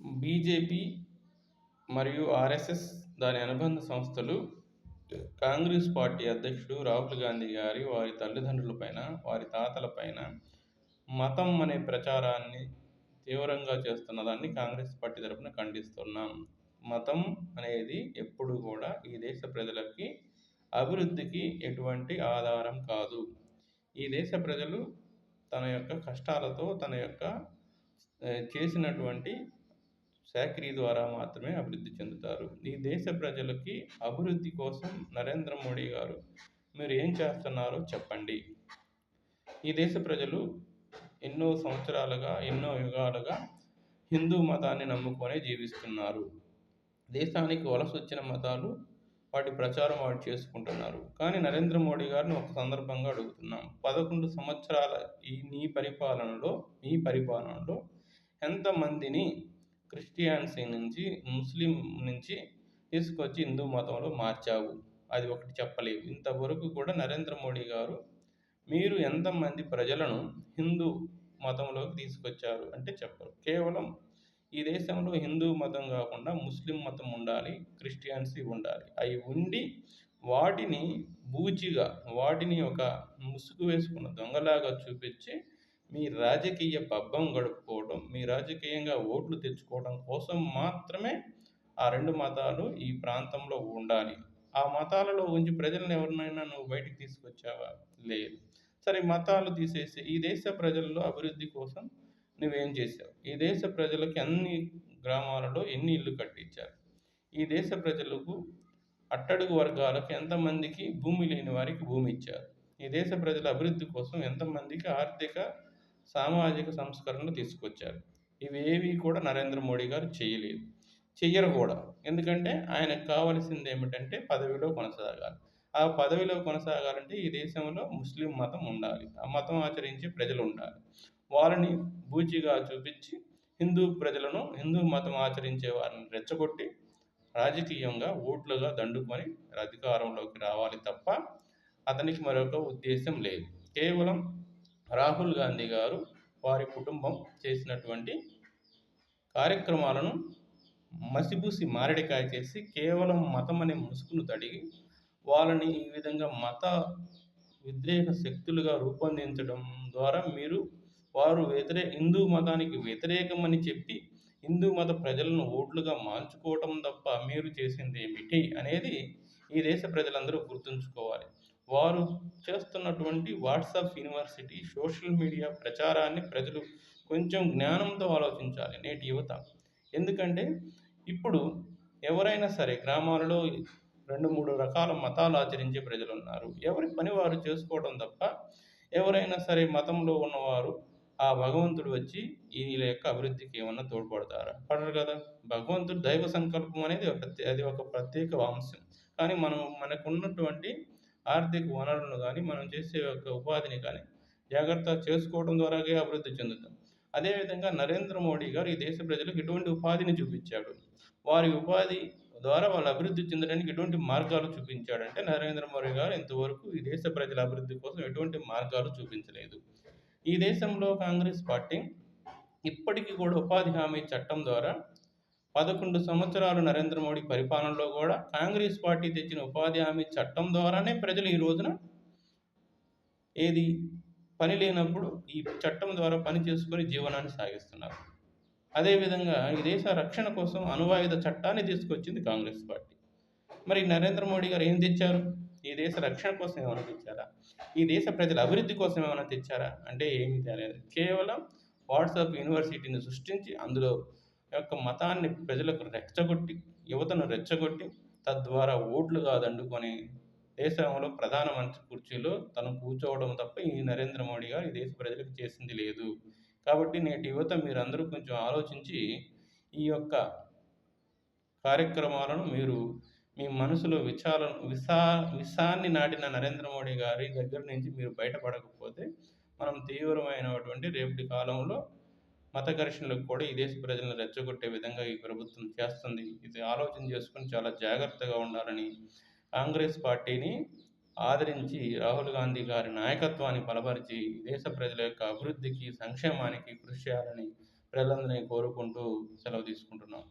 BJP మరియు RSS దాని అనుబంధ సంస్థలు కాంగ్రెస్ పార్టీ అధ్యక్షుడు రాహుల్ గాంధీ గారి వారి తల్లిదండ్రులపైన వారి తాతలపైన మతం అనే ప్రచారాన్ని తీవ్రంగా చేస్తున్న దాన్ని కాంగ్రెస్ పార్టీ తరఫున ఖండిస్తున్నాం. మతం అనేది ఎప్పుడు కూడా ఈ దేశ ప్రజలకి అభివృద్ధికి ఎటువంటి ఆధారం కాదు. ఈ దేశ ప్రజలు తన యొక్క కష్టాలతో తన యొక్క చేసినటువంటి శాఖరి ద్వారా మాత్రమే అభివృద్ధి చెందుతారు. ఈ దేశ ప్రజలకి అభివృద్ధి కోసం నరేంద్ర మోడీ గారు మీరు ఏం చేస్తున్నారో చెప్పండి. ఈ దేశ ప్రజలు ఎన్నో సంవత్సరాలుగా ఎన్నో యుగాలుగా హిందూ మతాన్ని నమ్ముకొనే జీవిస్తున్నారు. దేశానికి వలస వచ్చిన మతాలు వాటి ప్రచారం వాడు చేసుకుంటున్నారు. కానీ నరేంద్ర మోడీ గారిని ఒక సందర్భంగా అడుగుతున్నాం. పదకొండు సంవత్సరాల ఈ నీ పరిపాలనలో మీ పరిపాలనలో ఎంతమందిని క్రిస్టియాన్సీ నుంచి ముస్లిం నుంచి తీసుకొచ్చి హిందూ మతంలో మార్చావు. అది ఒకటి చెప్పలేవు. ఇంతవరకు కూడా నరేంద్ర మోడీ గారు మీరు ఎంతమంది ప్రజలను హిందూ మతంలోకి తీసుకొచ్చారు అంటే చెప్పరు. కేవలం ఈ దేశంలో హిందూ మతం కాకుండా ముస్లిం మతం ఉండాలి క్రిస్టియన్సీ ఉండాలి. అవి ఉండి వాటిని బూచిగా వాటిని ఒక ముసుగు వేసుకున్న దొంగలాగా చూపించి మీ రాజకీయ పబ్బం గడుపుకోవడం మీ రాజకీయంగా ఓట్లు తెచ్చుకోవడం కోసం మాత్రమే ఆ రెండు మతాలు ఈ ప్రాంతంలో ఉండాలి. ఆ మతాలలో ఉంచి ప్రజలను ఎవరినైనా నువ్వు బయటికి తీసుకొచ్చావా? లేదు. సరే మతాలు తీసేసి ఈ దేశ ప్రజల్లో అభివృద్ధి కోసం నువ్వేం చేసావు ఈ దేశ ప్రజలకు అన్ని గ్రామాలలో ఎన్ని ఇల్లు కట్టించారు? ఈ దేశ ప్రజలకు అట్టడుగు వర్గాలకు ఎంతమందికి భూమి లేని వారికి భూమి ఇచ్చారు? ఈ దేశ ప్రజల అభివృద్ధి కోసం ఎంతమందికి ఆర్థిక సామాజిక సంస్కరణలు తీసుకొచ్చారు. ఇవి కూడా నరేంద్ర మోడీ గారు చేయలేదు. చెయ్యరు కూడా. ఎందుకంటే ఆయనకు కావాల్సింది ఏమిటంటే పదవిలో కొనసాగాలి. ఆ పదవిలో కొనసాగాలంటే ఈ దేశంలో ముస్లిం మతం ఉండాలి. ఆ మతం ఆచరించే ప్రజలు ఉండాలి. వారిని బూచిగా చూపించి హిందూ ప్రజలను హిందూ మతం ఆచరించే వారిని రెచ్చగొట్టి రాజకీయంగా ఓట్లుగా దండుకొని అధికారంలోకి రావాలి తప్ప అతనికి మరొక ఉద్దేశం లేదు. కేవలం రాహుల్ గాంధీ గారు వారి కుటుంబం చేసినటువంటి కార్యక్రమాలను మసిబూసి మారడికాయ చేసి కేవలం మతం అనే ముసుగును తడిగి వాళ్ళని ఈ విధంగా మత వ్యతిరేక శక్తులుగా రూపొందించడం ద్వారా మీరు వారు వ్యతిరే హిందూ మతానికి వ్యతిరేకమని చెప్పి హిందూ మత ప్రజలను ఓట్లుగా మార్చుకోవటం తప్ప మీరు చేసింది ఏమిటి అనేది ఈ దేశ ప్రజలందరూ గుర్తుంచుకోవాలి. వారు చేస్తున్నటువంటి వాట్సాప్ యూనివర్సిటీ సోషల్ మీడియా ప్రచారాన్ని ప్రజలు కొంచెం జ్ఞానంతో ఆలోచించాలి నేటి యువత. ఎందుకంటే ఇప్పుడు ఎవరైనా సరే గ్రామాలలో రెండు మూడు రకాల మతాలు ఆచరించే ప్రజలు ఉన్నారు. ఎవరి పని వారు చేసుకోవడం తప్ప ఎవరైనా సరే మతంలో ఉన్నవారు ఆ భగవంతుడు వచ్చి వీళ్ళ యొక్క అభివృద్ధికి ఏమన్నా తోడ్పడతారా? పడరు కదా. భగవంతుడు దైవ సంకల్పం అనేది అది ఒక ప్రత్యేక అంశం. కానీ మనం మనకు ఉన్నటువంటి ఆర్థిక వనరులను కానీ మనం చేసే యొక్క ఉపాధిని కానీ జాగ్రత్త చేసుకోవడం ద్వారాగే అభివృద్ధి చెందుతాం. అదేవిధంగా నరేంద్ర మోడీ గారు ఈ దేశ ప్రజలకు ఎటువంటి ఉపాధిని చూపించాడు. వారి ఉపాధి ద్వారా వాళ్ళు అభివృద్ధి చెందడానికి ఎటువంటి మార్గాలు చూపించాడంటే నరేంద్ర మోడీ గారు ఇంతవరకు ఈ దేశ ప్రజల అభివృద్ధి కోసం ఎటువంటి మార్గాలు చూపించలేదు. ఈ దేశంలో కాంగ్రెస్ పార్టీ ఇప్పటికీ కూడా ఉపాధి హామీ చట్టం ద్వారా పదకొండు సంవత్సరాలు నరేంద్ర మోడీ పరిపాలనలో కూడా కాంగ్రెస్ పార్టీ తెచ్చిన ఉపాధి హామీ చట్టం ద్వారానే ప్రజలు ఈ రోజున ఏది పని లేనప్పుడు ఈ చట్టం ద్వారా పని చేసుకొని జీవనాన్ని సాగిస్తున్నారు. అదేవిధంగా ఈ దేశ రక్షణ కోసం అణువాయుధ చట్టాన్ని తీసుకొచ్చింది కాంగ్రెస్ పార్టీ. మరి నరేంద్ర మోడీ గారు ఏం తెచ్చారు? ఈ దేశ రక్షణ కోసం ఏమైనా తెచ్చారా? ఈ దేశ ప్రజల అభివృద్ధి కోసం ఏమైనా తెచ్చారా? అంటే ఏమీ తెలియదు కేవలం వాట్సాప్ యూనివర్సిటీని సృష్టించి అందులో యొక్క మతాన్ని ప్రజలకు రెచ్చగొట్టి యువతను రెచ్చగొట్టి తద్వారా ఓట్లుగా దండుకొని దేశంలో ప్రధానమంత్రి కుర్చీలో తను కూర్చోవడం తప్ప ఈ నరేంద్ర మోడీ గారు ఈ దేశ ప్రజలకు చేసింది లేదు. కాబట్టి నేటి యువత మీరందరూ కొంచెం ఆలోచించి ఈ యొక్క కార్యక్రమాలను మీరు మీ మనసులో విచార విసా విషాన్ని నాటిన నరేంద్ర మోడీ గారి దగ్గర నుంచి మీరు బయటపడకపోతే మనం తీవ్రమైనటువంటి రేపటి కాలంలో మత ఘర్షణలకు కూడా ఈ దేశ ప్రజలను రెచ్చగొట్టే విధంగా ఈ ప్రభుత్వం చేస్తుంది. ఇది ఆలోచన చేసుకుని చాలా జాగ్రత్తగా ఉండాలని కాంగ్రెస్ పార్టీని ఆదరించి రాహుల్ గాంధీ గారి నాయకత్వాన్ని బలపరిచి దేశ ప్రజల యొక్క అభివృద్ధికి సంక్షేమానికి కృషి చేయాలని ప్రజలందరినీ కోరుకుంటూ సెలవు తీసుకుంటున్నాం.